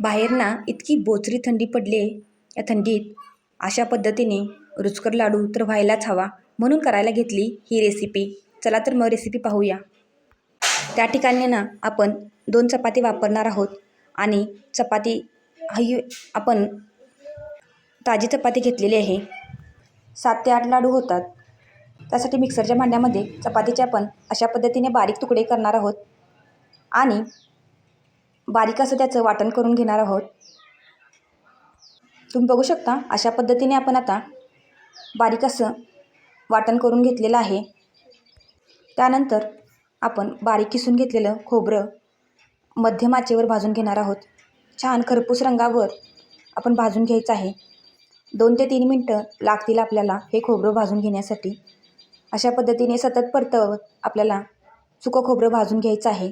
बाहेर ना इतकी बोचरी थंडी पडली आहे या थंडीत अशा पद्धतीने रुचकर लाडू तर व्हायलाच हवा म्हणून करायला घेतली ही रेसिपी चला तर मग रेसिपी पाहूया. त्या ठिकाणी ना आपण दोन चपाती वापरणार आहोत आणि चपाती ही आपण ताजी चपाती घेतलेली आहे. सात ते आठ लाडू होतात. त्यासाठी मिक्सरच्या भांड्यामध्ये चपातीचे आपण अशा पद्धतीने बारीक तुकडे करणार आहोत. आणि बारीक असं त्याचं वाटण करून घेणार आहोत. तुम्ही बघू शकता अशा पद्धतीने आपण आता बारीक असं वाटण करून घेतलेलं आहे. त्यानंतर आपण बारीक किसून घेतलेलं खोबरं मध्यम आचेवर भाजून घेणार आहोत. छान खरपूस रंगावर आपण भाजून घ्यायचं आहे. दोन ते तीन मिनटं लागतील आपल्याला हे खोबरं भाजून घेण्यासाठी. अशा पद्धतीने सतत परतवत आपल्याला सुकं खोबरं भाजून घ्यायचं आहे.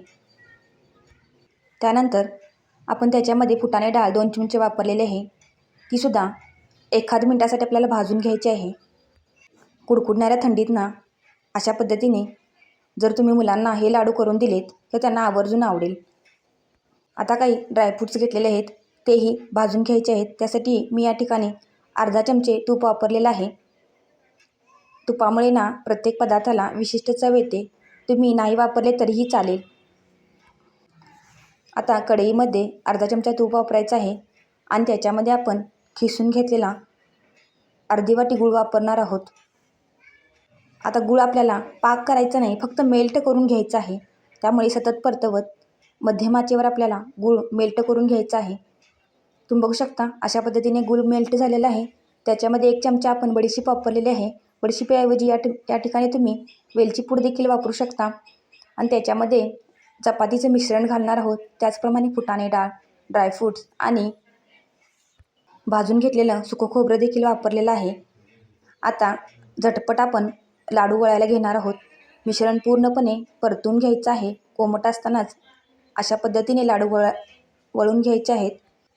त्यानंतर आपण त्याच्यामध्ये फुटाणे डाळ दोन चमचे वापरलेले आहे. तीसुद्धा एखाद मिनटासाठी आपल्याला भाजून घ्यायची आहे. कुडकुडणाऱ्या थंडीत ना अशा पद्धतीने जर तुम्ही मुलांना हे लाडू करून दिलेत तर त्यांना आवर्जून आवडेल. आता काही ड्रायफ्रूट्स घेतलेले आहेत तेही भाजून घ्यायचे आहेत. त्यासाठी मी या ठिकाणी अर्धा चमचे तूप वापरलेलं आहे. तुपामुळे ना प्रत्येक पदार्थाला विशिष्ट चव येते. तुम्ही नाही वापरले तरीही चालेल. आता कढईमध्ये अर्धा चमचा तूप वापरायचं आहे आणि त्याच्यामध्ये आपण खिसून घेतलेला अर्धी वाटी गूळ वापरणार आहोत. आता गूळ आपल्याला पाक करायचा नाही फक्त मेल्ट करून घ्यायचं आहे. त्यामुळे सतत परतवत मध्यमाचेवर आपल्याला गूळ मेल्ट करून घ्यायचा आहे. तुम्ही बघू शकता अशा पद्धतीने गूळ मेल्ट झालेला आहे. त्याच्यामध्ये एक चमचा आपण बडीशीप वापरलेली आहे. बडीशिपेऐवजी या ठि या ठिकाणी तुम्ही वेलची पूड देखील वापरू शकता. आणि त्याच्यामध्ये चपातीचं मिश्रण घालणार आहोत. त्याचप्रमाणे फुटाणे डाळ ड्रायफ्रूट्स आणि भाजून घेतलेलं सुकं खोबरं देखील वापरलेलं आहे. आता झटपट आपण लाडू वळायला घेणार आहोत. मिश्रण पूर्णपणे परतून घ्यायचं आहे. कोमट असतानाच अशा पद्धतीने लाडू वळ वळून घ्यायचे आहेत.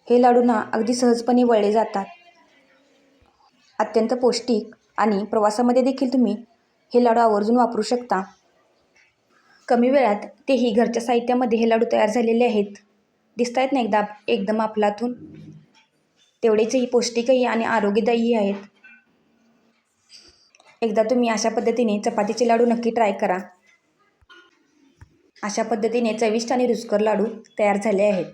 हे लाडूंना अगदी सहजपणे वळले जातात. अत्यंत पौष्टिक आणि प्रवासामध्ये देखील तुम्ही हे लाडू आवर्जून वापरू शकता. कमी वेळात तेही घरच्या साहित्यामध्ये हे लाडू तयार झालेले आहेत. दिसत आहेत ना एकदा एकदम आपलातून? तेवढेचही पौष्टिकही आणि आरोग्यदायी आहेत. एकदा तुम्ही अशा पद्धतीने चपातीचे लाडू नक्की ट्राय करा. अशा पद्धतीने चविष्ट आणि रुचकर लाडू तयार झाले आहेत.